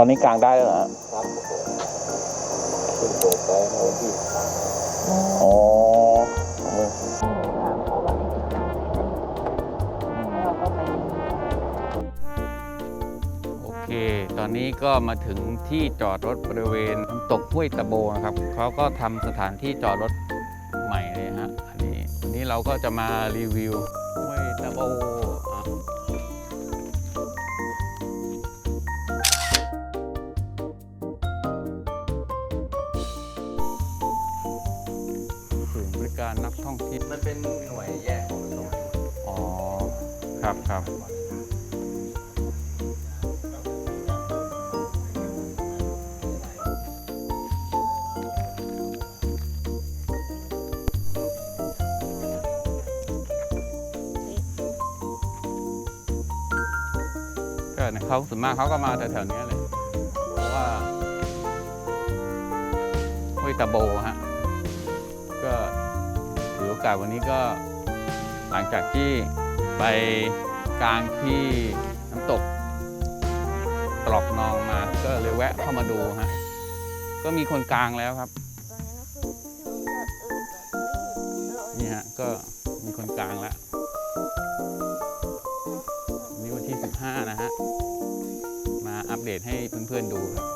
อนนี้กลางได้แล้วเหรอฮะครับผมขึ้นโบกไปเมื่อวันที่อ๋อถามเขาว่าให้ที่กางเต็นท์แล้วเราก็ไปโอเคตอนนี้ก็มาถึงที่จอดรถบริเวณน้ำตกห้วยตะโบนะครับ เขาก็ทำสถานที่จอดรถใหม่เลยฮะ อันนี้วันนี้เราก็จะมารีวิวห้วยตะโบ ริการนักท่องเที่ยวมันเป็นหน่วยแยกของกระทรวงอ๋อ ครับครับก็เนี่ยเขาส่วนมากเขาก็มาแถวๆเนี้ยเลย เพราะว่าห้วยตะโบฮะก็ถือโอ กาสวันนี้ก็หลังจากที่ไปกลางที่น้ำตกตรอกนองมาก็เลยแวะเข้ามาดูฮะก็มีคนกลางแล้วครับนี่ฮะก็มีคนกลางแล้วนนี่วันที่ 15 นะฮะ มาอัปเดตให้เพื่อนๆดูครับ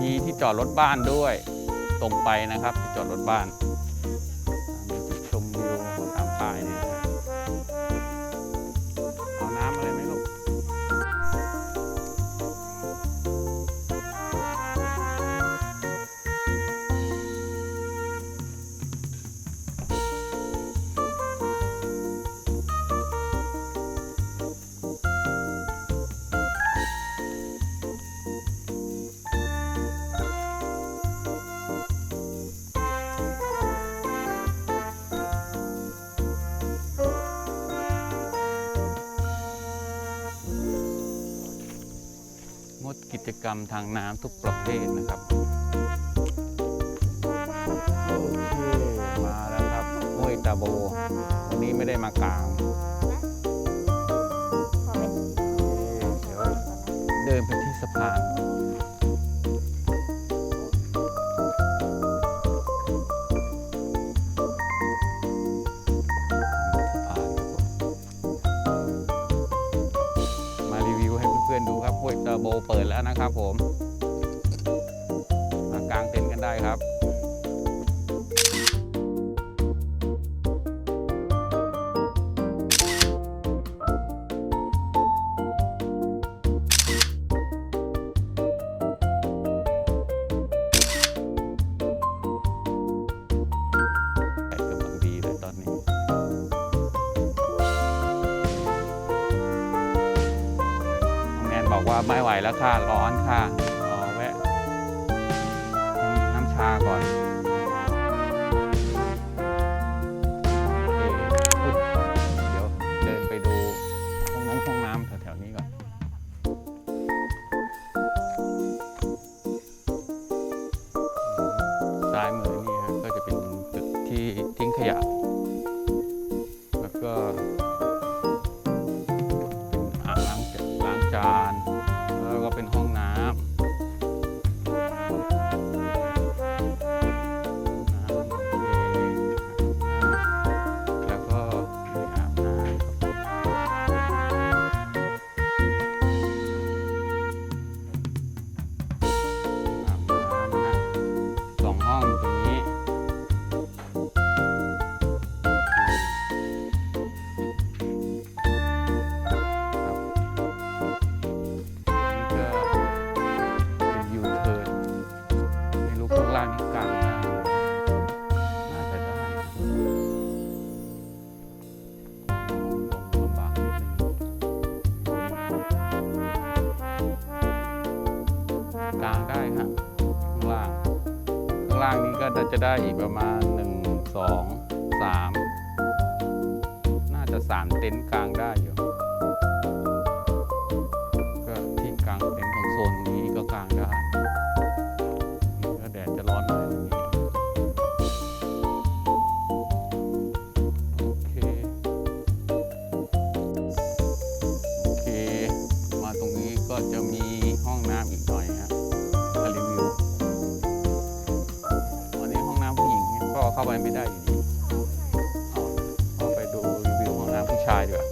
มีที่จอดรถบ้านด้วย ตรงไปนะครับที่จอดรถบ้าน จกรรมทางน้ำทุกประเภทนะครับโอเคมาแล้วครับห้วยตาโบวันนี้ไม่ได้มากลาง อนๆดูครับห้วยตาโบเปิดแล้วนะครับผมมากางเต็นท์กันได้ครับ ว่าไม่ไหวแล้วค่ะ ร้อนค่ะขอแวะน้ำชาก่อน ล่างนี้ก็จะได้อีกประมาณ 1 2 3 น่าจะ 3 เต็นท์กลางได้อยู่ ก็ที่กลางเต็นท์ของโซน เข้าไปไม่ได้อยู่ดีเอาเอาไปดูรีวิวของน้ำผู้ชายดีกว่า